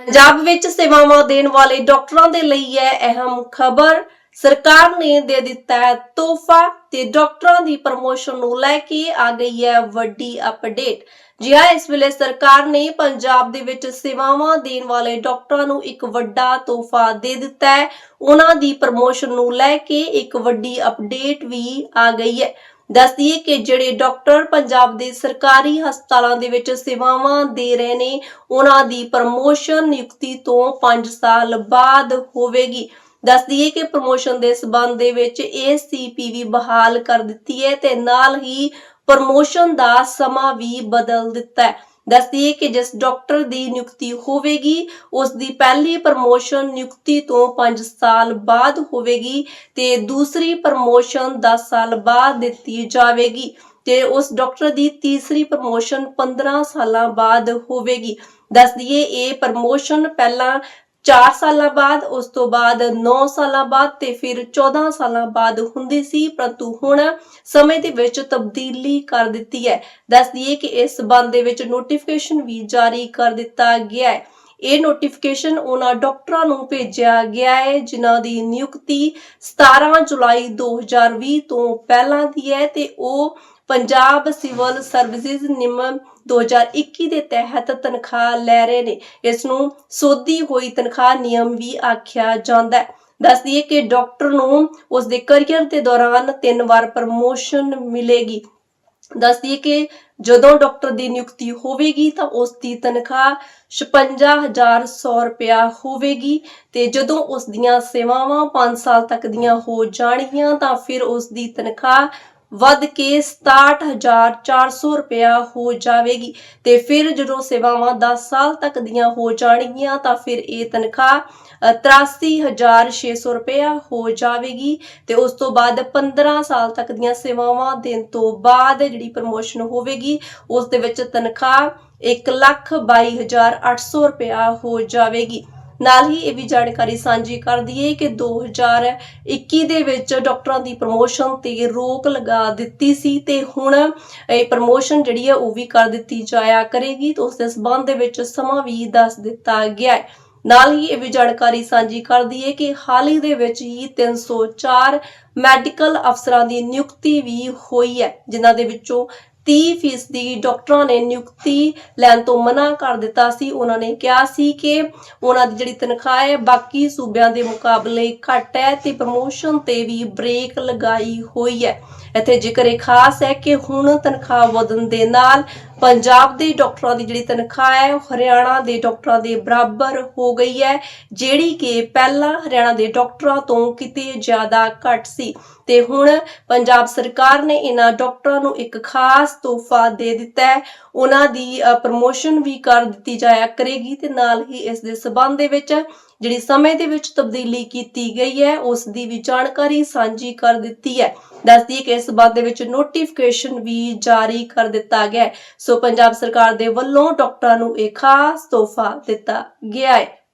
ਪੰਜਾਬ ਵਿੱਚ ਸੇਵਾਵਾਂ ਦੇਣ ਵਾਲੇ ਡਾਕਟਰਾਂ ਦੇ ਲਈ ਹੈ ਅਹਿਮ ਖਬਰ। ਸਰਕਾਰ ਨੇ ਦੇ ਦਿੱਤਾ ਹੈ ਤੋਹਫਾ ਤੇ ਡਾਕਟਰਾਂ ਦੀ ਪ੍ਰਮੋਸ਼ਨ ਨੂੰ ਲੈ ਕੇ ਆ ਗਈ ਹੈ ਵੱਡੀ ਅਪਡੇਟ। ਜੀ ਹਾਂ, ਇਸ ਵੇਲੇ ਸਰਕਾਰ ਨੇ ਪੰਜਾਬ ਦੇ ਵਿੱਚ ਸੇਵਾਵਾਂ ਦੇਣ ਵਾਲੇ ਡਾਕਟਰਾਂ ਨੂੰ ਇੱਕ ਵੱਡਾ ਤੋਹਫਾ ਦੇ ਦਿੱਤਾ ਹੈ। ਉਹਨਾਂ ਦੀ ਪ੍ਰਮੋਸ਼ਨ ਨੂੰ ਲੈ ਕੇ ਇੱਕ ਵੱਡੀ ਅਪਡੇਟ ਵੀ ਆ ਗਈ ਹੈ। ਦੱਸ ਕਿ ਜਿਹੜੇ ਡਾਕਟਰ ਪੰਜਾਬ ਦੇ ਸਰਕਾਰੀ ਹਸਪਤਾਲਾਂ ਦੇ ਵਿੱਚ ਸੇਵਾਵਾਂ ਦੇ ਰਹੇ ਨੇ, ਉਹਨਾਂ ਦੀ ਪ੍ਰਮੋਸ਼ਨ ਨਿਯੁਕਤੀ ਤੋਂ 5 ਸਾਲ ਬਾਅਦ ਹੋਵੇਗੀ। ਦੱਸ ਦਈਏ ਕਿ ਪ੍ਰਮੋਸ਼ਨ ਦੇ ਸਬੰਧ ਦੇ ਵਿੱਚ ਏਸੀਪੀ ਵੀ ਬਹਾਲ ਕਰ ਦਿੱਤੀ ਹੈ ਤੇ ਨਾਲ ਹੀ ਪ੍ਰਮੋਸ਼ਨ ਦਾ ਸਮਾਂ ਵੀ ਬਦਲ ਦਿੱਤਾ ਹੈ। ਦੱਸ ਕਿ ਜਿਸ ਡਾਕਟਰ ਦੀ ਨਿਯੁਕਤੀ ਹੋਵੇਗੀ, ਉਸ ਦੀ ਪਹਿਲੀ ਪ੍ਰਮੋਸ਼ਨ ਨਿਯੁਕਤੀ ਤੋਂ 5 ਸਾਲ ਬਾਅਦ ਹੋਵੇਗੀ ਤੇ ਦੂਸਰੀ ਪ੍ਰਮੋਸ਼ਨ 10 ਸਾਲ ਬਾਅਦ ਦਿੱਤੀ ਜਾਵੇਗੀ ਤੇ ਉਸ ਡਾਕਟਰ ਦੀ ਤੀਸਰੀ ਪ੍ਰਮੋਸ਼ਨ 15 ਸਾਲਾਂ ਬਾਅਦ ਹੋਵੇਗੀ। ਦੱਸ ਦਈਏ ਇਹ ਪ੍ਰਮੋਸ਼ਨ ਪਹਿਲਾਂ 4 ਸਾਲਾਂ ਬਾਅਦ, ਉਸ ਤੋਂ ਬਾਅਦ 9 ਸਾਲਾਂ ਬਾਅਦ ਤੇ ਫਿਰ 14 ਸਾਲਾਂ ਬਾਅਦ ਹੁੰਦੀ ਸੀ, ਪਰੰਤੂ ਹੁਣ ਸਮੇਂ ਦੇ ਵਿੱਚ ਤਬਦੀਲੀ ਕਰ ਦਿੱਤੀ ਹੈ। ਦੱਸ ਦਈਏ ਕਿ ਇਸ ਸਬੰਧ ਦੇ ਵਿੱਚ ਨੋਟੀਫਿਕੇਸ਼ਨ ਵੀ ਜਾਰੀ ਕਰ ਦਿੱਤਾ ਗਿਆ ਹੈ। ਇਹ ਨੋਟੀਫਿਕੇਸ਼ਨ ਉਹਨਾਂ ਡਾਕਟਰਾਂ ਨੂੰ ਭੇਜਿਆ ਗਿਆ ਹੈ, ਜਿਨ੍ਹਾਂ ਦੀ ਨਿਯੁਕਤੀ 17 ਜੁਲਾਈ 2020 ਤੋਂ ਪਹਿਲਾਂ ਦੀ ਹੈ ਤੇ ਉਹ ਪੰਜਾਬ ਸਿਵਲ ਸਰਵਿਸਿਜ਼ ਨਿਯਮ 2021 ਦੇ ਤਹਿਤ ਤਨਖਾਹ ਲੈ ਰਹੇ ਨੇ। ਇਸ ਨੂੰ ਸੋਧੀ ਹੋਈ ਤਨਖਾਹ ਨਿਯਮ ਵੀ ਆਖਿਆ ਜਾਂਦਾ ਹੈ। ਦੱਸ ਦਈਏ ਕਿ ਡਾਕਟਰ ਨੂੰ ਉਸ ਦੇ ਕੈਰੀਅਰ ਦੇ ਦੌਰਾਨ ਤਿੰਨ ਵਾਰ ਪ੍ਰਮੋਸ਼ਨ ਮਿਲੇਗੀ। ਦੱਸਦੀ ਦਈਏ ਕਿ ਜਦੋਂ ਡਾਕਟਰ ਦੀ ਨਿਯੁਕਤੀ ਹੋਵੇਗੀ ਤਾਂ ਉਸ ਦੀ ਤਨਖਾਹ 56100 ਰੁਪਿਆ ਹੋਵੇਗੀ ਤੇ ਜਦੋਂ ਉਸ ਦੀਆਂ ਸੇਵਾਵਾਂ 5 ਸਾਲ ਤੱਕ ਦੀਆਂ ਹੋ ਜਾਣਗੀਆਂ ਤਾਂ ਫਿਰ ਉਸ ਦੀ ਤਨਖਾਹ ਵੱਧ ਕੇ 67400 ਰੁਪਇਆ ਹੋ ਜਾਵੇਗੀ। ਤੇ ਫਿਰ ਜਦੋਂ ਸੇਵਾਵਾਂ 10 ਸਾਲ ਤੱਕ ਦੀਆਂ ਹੋ ਜਾਣਗੀਆਂ ਤਾਂ ਫਿਰ ਇਹ ਤਨਖਾਹ ਅ, 83600 ਰੁਪਇਆ ਹੋ ਜਾਵੇਗੀ। ਤੇ ਉਸ ਤੋਂ ਬਾਅਦ 15 ਸਾਲ ਤੱਕ ਦੀਆਂ ਸੇਵਾਵਾਂ ਦੇਣ ਤੋਂ ਬਾਅਦ ਜਿਹੜੀ ਪ੍ਰਮੋਸ਼ਨ ਹੋਵੇਗੀ ਉਸ ਦੇ ਵਿੱਚ ਤਨਖਾਹ 122800 ਰੁਪਇਆ ਹੋ ਜਾਵੇਗੀ। ਨਾਲ ਹੀ ਇਹ ਵੀ ਜਾਣਕਾਰੀ ਸਾਂਝੀ ਕਰ ਦਈਏ ਕਿ 2021 ਦੇ ਵਿੱਚ ਡਾਕਟਰਾਂ ਦੀ ਪ੍ਰਮੋਸ਼ਨ ਤੇ ਰੋਕ ਲਗਾ ਦਿੱਤੀ ਸੀ ਤੇ ਹੁਣ ਇਹ ਪ੍ਰਮੋਸ਼ਨ ਜਿਹੜੀ ਹੈ ਉਹ ਵੀ ਕਰ ਦਿੱਤੀ ਜਾਇਆ ਕਰੇਗੀ ਤੇ ਉਸ ਦੇ ਸਬੰਧ ਦੇ ਵਿੱਚ ਸਮਾਂ ਵੀ ਦੱਸ ਦਿੱਤਾ ਗਿਆ ਹੈ। ਨਾਲ ਹੀ ਇਹ ਵੀ ਜਾਣਕਾਰੀ ਸਾਂਝੀ ਕਰਦੀ ਹੈ ਕਿ ਹਾਲ ਹੀ ਦੇ ਵਿੱਚ ਹੀ 304 ਮੈਡੀਕਲ ਅਫਸਰਾਂ ਦੀ ਨਿਯੁਕਤੀ ਵੀ ਹੋਈ ਹੈ, ਜਿਨ੍ਹਾਂ ਦੇ ਵਿੱਚੋਂ 30 ਫੀਸਦੀ ਡਾਕਟਰਾਂ ਨੇ ਨਿਯੁਕਤੀ ਲੈਣ ਤੋਂ ਮਨਾ ਕਰ ਦਿੱਤਾ ਸੀ। ਉਹਨਾਂ ਨੇ ਕਿਹਾ ਸੀ ਕਿ ਉਹਨਾਂ ਦੀ ਜਿਹੜੀ ਤਨਖਾਹ ਹੈ, ਬਾਕੀ ਸੂਬਿਆਂ ਦੇ ਮੁਕਾਬਲੇ ਘੱਟ ਹੈ ਤੇ ਪ੍ਰਮੋਸ਼ਨ ਤੇ ਵੀ ਬ੍ਰੇਕ ਲਗਾਈ ਹੋਈ ਹੈ। ਇੱਥੇ ਜ਼ਿਕਰ ਇਹ ਖਾਸ ਹੈ ਕਿ ਹੁਣ ਤਨਖਾਹ ਵਧਣ ਦੇ ਨਾਲ ਪੰਜਾਬ ਦੇ ਡਾਕਟਰਾਂ ਦੀ ਜਿਹੜੀ ਤਨਖਾਹ ਹੈ, ਉਹ ਹਰਿਆਣਾ ਦੇ ਡਾਕਟਰਾਂ ਦੇ ਬਰਾਬਰ ਹੋ ਗਈ ਹੈ, ਜਿਹੜੀ ਕਿ ਪਹਿਲਾਂ ਹਰਿਆਣਾ ਦੇ ਡਾਕਟਰਾਂ ਤੋਂ ਕਿਤੇ ਜ਼ਿਆਦਾ ਘੱਟ ਸੀ। ਤੇ ਹੁਣ ਪੰਜਾਬ ਸਰਕਾਰ ਨੇ ਇਹਨਾਂ ਡਾਕਟਰਾਂ ਨੂੰ ਇੱਕ ਖਾਸ ਤੋਹਫਾ ਦੇ ਦਿੱਤਾ ਹੈ। ਉਹਨਾਂ ਦੀ ਪ੍ਰਮੋਸ਼ਨ ਵੀ ਕਰ ਦਿੱਤੀ ਜਾਇਆ ਕਰੇਗੀ ਤੇ ਨਾਲ ਹੀ ਇਸ ਦੇ ਸਬੰਧ ਦੇ ਵਿੱਚ ਜਿਹੜੀ ਸਮੇਂ ਦੇ ਵਿੱਚ ਤਬਦੀਲੀ ਕੀਤੀ ਗਈ ਹੈ, ਉਸ ਦੀ ਵੀ ਜਾਣਕਾਰੀ ਸਾਂਝੀ ਕਰ ਦਿੱਤੀ ਹੈ। ਦੱਸਦੀ ਕਿ ਇਸ ਸਬੰਧ ਦੇ ਵਿੱਚ ਨੋਟੀਫਿਕੇਸ਼ਨ ਵੀ ਜਾਰੀ ਕਰ ਦਿੱਤਾ ਗਿਆ ਸੋ ਪੰਜਾਬ ਸਰਕਾਰ ਦੇ ਵੱਲੋਂ ਡਾਕਟਰਾਂ ਨੂੰ ਇਹ ਖਾਸ ਤੋਹਫਾ ਦਿੱਤਾ ਗਿਆ ਹੈ।